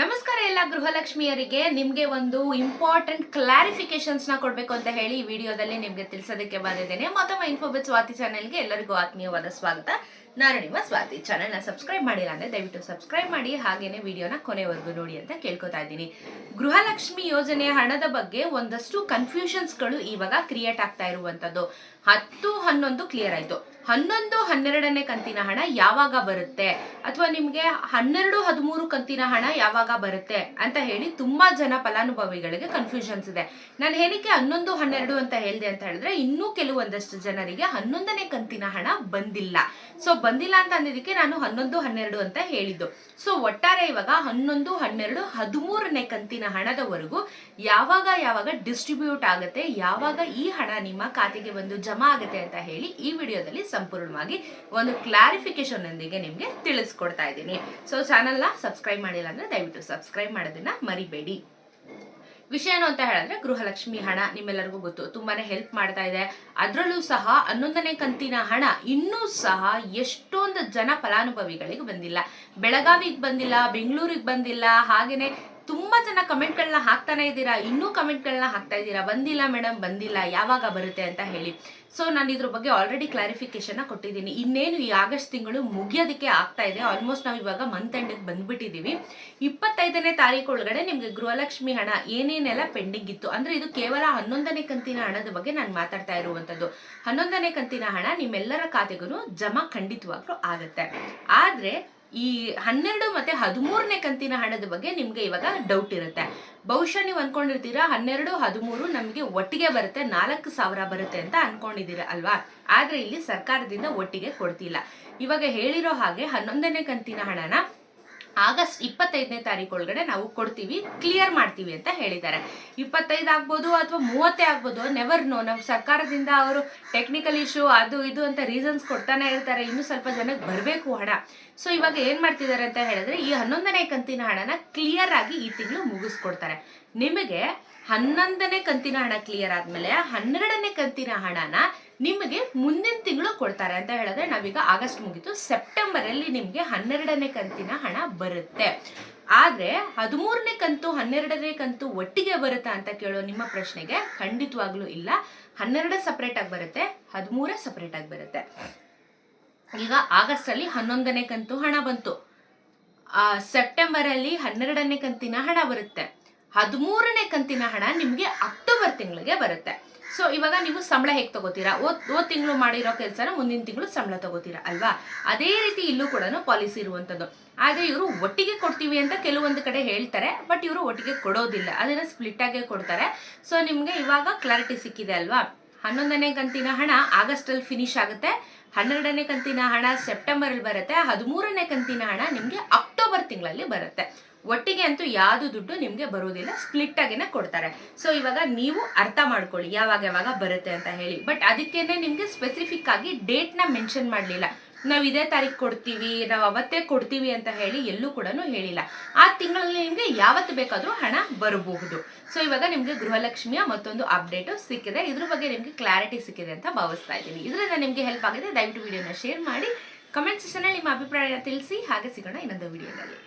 ನಮಸ್ಕಾರ ಎಲ್ಲ ಗೃಹಲಕ್ಷ್ಮಿಯರಿಗೆ. ನಿಮಗೆ ಒಂದು ಇಂಪಾರ್ಟೆಂಟ್ ಕ್ಲಾರಿಫಿಕೇಶನ್ಸ್ನ ಕೊಡಬೇಕು ಅಂತ ಹೇಳಿ ಈ ವಿಡಿಯೋದಲ್ಲಿ ನಿಮಗೆ ತಿಳಿಸೋದಕ್ಕೆ ಬಂದಿದ್ದೇನೆ. ಮತ್ತೊಮ್ಮೆ ಇನ್ಫೋಬಿಟ್ ಸ್ವಾತಿ ಚಾನೆಲ್ಗೆ ಎಲ್ಲರಿಗೂ ಆತ್ಮೀಯವಾದ ಸ್ವಾಗತ. ನಾನು ನಿಮ್ಮ ಸ್ವಾತಿ. ಚಾನೆಲ್ನ ಸಬ್ಸ್ಕ್ರೈಬ್ ಮಾಡಿಲ್ಲ ಅಂದ್ರೆ ದಯವಿಟ್ಟು ಸಬ್ಸ್ಕ್ರೈಬ್ ಮಾಡಿ, ಹಾಗೇನೆ ವಿಡಿಯೋನ ಕೊನೆವರೆಗೂ ನೋಡಿ ಅಂತ ಕೇಳ್ಕೊತಾ ಇದ್ದೀನಿ. ಗೃಹಲಕ್ಷ್ಮಿ ಯೋಜನೆ ಹಣದ ಬಗ್ಗೆ ಒಂದಷ್ಟು ಕನ್ಫ್ಯೂಷನ್ಸ್ಗಳು ಇವಾಗ ಕ್ರಿಯೇಟ್ ಆಗ್ತಾ ಇರುವಂತದ್ದು. ಹತ್ತು ಹನ್ನೊಂದು ಕ್ಲಿಯರ್ ಆಯ್ತು. ಹನ್ನೊಂದು ಹನ್ನೆರಡನೇ ಕಂತಿನ ಹಣ ಯಾವಾಗ ಬರುತ್ತೆ? ಅಥವಾ ನಿಮ್ಗೆ ಹನ್ನೆರಡು ಹದಿಮೂರು ಕಂತಿನ ಹಣ ಯಾವಾಗ ಬರುತ್ತೆ ಅಂತ ಹೇಳಿ ತುಂಬಾ ಜನ ಫಲಾನುಭವಿಗಳಿಗೆ ಕನ್ಫ್ಯೂಷನ್ಸ್ ಇದೆ. ನಾನು ಏನಕ್ಕೆ ಹನ್ನೊಂದು, ಹನ್ನೆರಡು ಅಂತ ಹೇಳಿದೆ ಅಂತ ಹೇಳಿದ್ರೆ ಇನ್ನೂ ಕೆಲವೊಂದಷ್ಟು ಜನರಿಗೆ ಹನ್ನೊಂದನೇ ಕಂತಿನ ಹಣ ಬಂದಿಲ್ಲ. ಸೊ ಬಂದಿಲ್ಲ ಅಂತ ಅಂದಿದ್ದಕ್ಕೆ ನಾನು ಹನ್ನೊಂದು, ಹನ್ನೆರಡು ಅಂತ ಹೇಳಿದ್ದು. ಸೊ ಒಟ್ಟಾರೆ ಇವಾಗ ಹನ್ನೊಂದು, ಹನ್ನೆರಡು, ಹದಿಮೂರನೇ ಕಂತಿನ ಹಣದವರೆಗೂ ಯಾವಾಗ ಯಾವಾಗ ಡಿಸ್ಟ್ರಿಬ್ಯೂಟ್ ಆಗುತ್ತೆ, ಯಾವಾಗ ಈ ಹಣ ನಿಮ್ಮ ಖಾತೆಗೆ ಬಂದು ಜಮಾ ಆಗುತ್ತೆ ಅಂತ ಹೇಳಿ ಈ ವಿಡಿಯೋದಲ್ಲಿ ಸಂಪೂರ್ಣವಾಗಿ ಒಂದು ಕ್ಲಾರಿಫಿಕೇಶನ್ ಒಂದಿಗೆ ನಿಮಗೆ ತಿಳಿಸ್ಕೊಡ್ತಾ ಇದ್ದೀನಿ. ಸೊ ಚಾನಲ್ನ ಸಬ್ಸ್ಕ್ರೈಬ್ ಮಾಡಿಲ್ಲ ಅಂದ್ರೆ ದಯವಿಟ್ಟು ಸಬ್ಸ್ಕ್ರೈಬ್ ಮಾಡೋದನ್ನ ಮರಿಬೇಡಿ. ವಿಷಯ ಏನು ಅಂತ ಹೇಳಿದ್ರೆ, ಗೃಹಲಕ್ಷ್ಮಿ ಹಣ ನಿಮ್ಮೆಲ್ಲರಿಗೂ ಗೊತ್ತು. ತುಂಬಾನೇ ಹೆಲ್ಪ್ ಮಾಡ್ತಾ ಇದೆ. ಅದರಲ್ಲೂ ಸಹ ಹನ್ನೊಂದನೇ ಕಂತಿನ ಹಣ ಇನ್ನೂ ಸಹ ಎಷ್ಟೊಂದು ಜನ ಫಲಾನುಭವಿಗಳಿಗೆ ಬಂದಿಲ್ಲ. ಬೆಳಗಾವಿಗೆ ಬಂದಿಲ್ಲ, ಬೆಂಗಳೂರಿಗೆ ಬಂದಿಲ್ಲ, ಹಾಗೇನೆ ತುಂಬಾ ಜನ ಕಮೆಂಟ್ಗಳನ್ನ ಹಾಕ್ತಾನೆ ಇದ್ದೀರಾ? ಇನ್ನೂ ಕಮೆಂಟ್ಗಳನ್ನ ಹಾಕ್ತಾ ಇದ್ದೀರಾ? ಬಂದಿಲ್ಲ ಮೇಡಮ್, ಬಂದಿಲ್ಲ. ಯಾವಾಗ ಬರುತ್ತೆ ಅಂತ ಹೇಳಿ. ಸೊ ನಾನು ಇದ್ರ ಬಗ್ಗೆ ಆಲ್ರೆಡಿ ಕ್ಲಾರಿಫಿಕೇಶನ್ ಕೊಟ್ಟಿದ್ದೀನಿ. ಇನ್ನೇನು ಈ ಆಗಸ್ಟ್ ತಿಂಗಳು ಮುಗಿಯೋದಕ್ಕೆ ಆಗ್ತಾ ಇದೆ. ಆಲ್ಮೋಸ್ಟ್ ನಾವು ಇವಾಗ ಮಂತ್ ಎಂಡಿಗೆ ಬಂದ್ಬಿಟ್ಟಿದ್ದೀವಿ ಇಪ್ಪತ್ತೈದನೇ ತಾರೀಕು ಒಳಗಡೆ ನಿಮಗೆ ಗೃಹಲಕ್ಷ್ಮಿ ಹಣ ಏನೇನೆಲ್ಲ ಪೆಂಡಿಂಗ್ ಇತ್ತು? ಅಂದ್ರೆ ಇದು ಕೇವಲ ಹನ್ನೊಂದನೇ ಕಂತಿನ ಹಣದ ಬಗ್ಗೆ ನಾನು ಮಾತಾಡ್ತಾ ಇರುವಂತದ್ದು. ಹನ್ನೊಂದನೇ ಕಂತಿನ ಹಣ ನಿಮ್ಮೆಲ್ಲರ ಖಾತೆಗೂ ಜಮಾ ಖಂಡಿತವಾಗ್ಲೂ ಆಗುತ್ತೆ. ಆದ್ರೆ ಈ ಹನ್ನೆರಡು ಮತ್ತೆ ಹದಿಮೂರನೇ ಕಂತಿನ ಹಣದ ಬಗ್ಗೆ ನಿಮ್ಗೆ ಇವಾಗ ಡೌಟ್ ಇರುತ್ತೆ. ಬಹುಶಃ ನೀವು ಅನ್ಕೊಂಡಿರ್ತೀರಾ, ಹನ್ನೆರಡು, ಹದಿಮೂರು ನಮಗೆ ಒಟ್ಟಿಗೆ ಬರುತ್ತೆ, ನಾಲ್ಕು ಸಾವಿರ ಬರುತ್ತೆ ಅಂತ ಅನ್ಕೊಂಡಿದ್ದೀರಾ ಅಲ್ವಾ? ಆದ್ರೆ ಇಲ್ಲಿ ಸರ್ಕಾರದಿಂದ ಒಟ್ಟಿಗೆ ಕೊಡ್ತಿಲ್ಲ. ಇವಾಗ ಹೇಳಿರೋ ಹಾಗೆ ಹನ್ನೊಂದನೇ ಕಂತಿನ ಹಣನ ಆಗಸ್ಟ್ ಇಪ್ಪತ್ತೈದನೇ ತಾರೀಕು ಒಳಗಡೆ ನಾವು ಕೊಡ್ತೀವಿ ಕ್ಲಿಯರ್ ಮಾಡ್ತೀವಿ ಅಂತ ಹೇಳಿದ್ದಾರೆ. ಇಪ್ಪತ್ತೈದು ಆಗ್ಬೋದು ಅಥವಾ ಮೂವತ್ತೇ ಆಗ್ಬೋದು ನೆವರ್ ನೋ ನಮ್ಮ ಸರ್ಕಾರದಿಂದ ಅವರು ಟೆಕ್ನಿಕಲ್ ಇಶ್ಯೂ ಅದು ಇದು ಅಂತ ರೀಸನ್ಸ್ ಕೊಡ್ತಾನೆ ಇರ್ತಾರೆ. ಇನ್ನೂ ಸ್ವಲ್ಪ ಜನಕ್ಕೆ ಬರಬೇಕು ಹಣ. ಸೊ ಇವಾಗ ಏನು ಮಾಡ್ತಿದ್ದಾರೆ ಅಂತ ಹೇಳಿದ್ರೆ, ಈ ಹನ್ನೊಂದನೇ ಕಂತಿನ ಹಣನ ಕ್ಲಿಯರ್ ಆಗಿ ಈ ತಿಂಗಳು ಮುಗಿಸ್ಕೊಡ್ತಾರೆ. ನಿಮಗೆ ಹನ್ನೊಂದನೇ ಕಂತಿನ ಹಣ ಕ್ಲಿಯರ್ ಆದ್ಮೇಲೆ ಹನ್ನೆರಡನೇ ಕಂತಿನ ಹಣನ ನಿಮಗೆ ಮುಂದಿನ ತಿಂಗಳು ಕೊಡ್ತಾರೆ ಅಂತ ಹೇಳಿದ್ರೆ ನಾವೀಗ ಆಗಸ್ಟ್ ಮುಗಿತು. ಸೆಪ್ಟೆಂಬರ್ ಅಲ್ಲಿ ನಿಮಗೆ ಹನ್ನೆರಡನೇ ಕಂತಿನ ಹಣ ಬರುತ್ತೆ. ಆದ್ರೆ ಹದಿಮೂರನೇ ಕಂತು, ಹನ್ನೆರಡನೇ ಕಂತು ಒಟ್ಟಿಗೆ ಬರುತ್ತಾ ಅಂತ ಕೇಳೋ ನಿಮ್ಮ ಪ್ರಶ್ನೆಗೆ ಖಂಡಿತವಾಗ್ಲೂ ಇಲ್ಲ. ಹನ್ನೆರಡು ಸಪ್ರೇಟ್ ಆಗಿ ಬರುತ್ತೆ, ಹದಿಮೂರೇ ಸಪ್ರೇಟ್ ಆಗಿ ಬರುತ್ತೆ. ಈಗ ಆಗಸ್ಟ್ ಅಲ್ಲಿ ಹನ್ನೊಂದನೇ ಕಂತು ಹಣ ಬಂತು. ಆ ಸೆಪ್ಟೆಂಬರ್ ಅಲ್ಲಿ ಹನ್ನೆರಡನೇ ಕಂತಿನ ಹಣ ಬರುತ್ತೆ. ಹದಿಮೂರನೇ ಕಂತಿನ ಹಣ ನಿಮಗೆ ಅಕ್ಟೋಬರ್ ತಿಂಗಳಿಗೆ ಬರುತ್ತೆ. ಸೊ ಇವಾಗ ನೀವು ಸಂಬಳ ಹೇಗೆ ತಗೋತೀರಾ? ಓದ್ ಓದ್ ತಿಂಗಳು ಮಾಡಿರೋ ಕೆಲಸನ ಮುಂದಿನ ತಿಂಗಳು ಸಂಬಳ ತಗೋತೀರಾ, ಅಲ್ವಾ? ಅದೇ ರೀತಿ ಇಲ್ಲೂ ಕೂಡ ಪಾಲಿಸಿ ಇರುವಂಥದ್ದು ಆದರೆ ಇವರು ಒಟ್ಟಿಗೆ ಕೊಡ್ತೀವಿ ಅಂತ ಕೆಲವೊಂದು ಕಡೆ ಹೇಳ್ತಾರೆ ಬಟ್ ಇವರು ಒಟ್ಟಿಗೆ ಕೊಡೋದಿಲ್ಲ. ಅದನ್ನ ಸ್ಪ್ಲಿಟ್ ಆಗೇ ಕೊಡ್ತಾರೆ. ಸೊ ನಿಮಗೆ ಇವಾಗ ಕ್ಲಾರಿಟಿ ಸಿಕ್ಕಿದೆ ಅಲ್ವಾ? ಹನ್ನೊಂದನೇ ಕಂತಿನ ಹಣ ಆಗಸ್ಟ್ ಅಲ್ಲಿ ಫಿನಿಶ್ ಆಗುತ್ತೆ. ಹನ್ನೆರಡನೇ ಕಂತಿನ ಹಣ ಸೆಪ್ಟೆಂಬರ್ ಅಲ್ಲಿ ಬರುತ್ತೆ. ಹದಿಮೂರನೇ ಕಂತಿನ ಹಣ ನಿಮಗೆ ಅಕ್ಟೋಬರ್ ತಿಂಗಳಲ್ಲಿ ಬರುತ್ತೆ. ಒಟ್ಟಿಗೆ ಅಂತೂ ಯಾವುದು ದುಡ್ಡು ನಿಮಗೆ ಬರೋದಿಲ್ಲ ಸ್ಪ್ಲಿಟ್ ಆಗಿನೇ ಕೊಡ್ತಾರೆ. ಸೊ ಇವಾಗ ನೀವು ಅರ್ಥ ಮಾಡ್ಕೊಳ್ಳಿ, ಯಾವಾಗ ಯಾವಾಗ ಬರುತ್ತೆ ಅಂತ ಹೇಳಿ. ಬಟ್ ಅದಕ್ಕೇನೆ ನಿಮಗೆ ಸ್ಪೆಸಿಫಿಕ್ ಆಗಿ ಡೇಟ್ನ ಮೆನ್ಷನ್ ಮಾಡಲಿಲ್ಲ. ನಾವು ಇದೇ ತಾರೀಕು ಕೊಡ್ತೀವಿ, ನಾವು ಅವತ್ತೇ ಕೊಡ್ತೀವಿ ಅಂತ ಹೇಳಿ ಎಲ್ಲೂ ಕೂಡ ಹೇಳಿಲ್ಲ. ಆ ತಿಂಗಳಲ್ಲಿ ನಿಮಗೆ ಯಾವತ್ತು ಬೇಕಾದರೂ ಹಣ ಬರಬಹುದು. ಸೊ ಇವಾಗ ನಿಮಗೆ ಗೃಹಲಕ್ಷ್ಮಿಯ ಮತ್ತೊಂದು ಅಪ್ಡೇಟು ಸಿಕ್ಕಿದೆ. ಇದ್ರ ಬಗ್ಗೆ ನಿಮಗೆ ಕ್ಲಾರಿಟಿ ಸಿಕ್ಕಿದೆ ಅಂತ ಭಾವಿಸ್ತಾ ಇದ್ದೀನಿ. ಇದರಿಂದ ನಿಮಗೆ ಹೆಲ್ಪ್ ಆಗಿದೆ, ದಯವಿಟ್ಟು ವಿಡಿಯೋನ ಶೇರ್ ಮಾಡಿ. ಕಮೆಂಟ್ ಸೆಷನಲ್ಲಿ ನಿಮ್ಮ ಅಭಿಪ್ರಾಯ ತಿಳಿಸಿ, ಹಾಗೆ ಸಿಗೋಣ ಇನ್ನೊಂದು ವಿಡಿಯೋದಲ್ಲಿ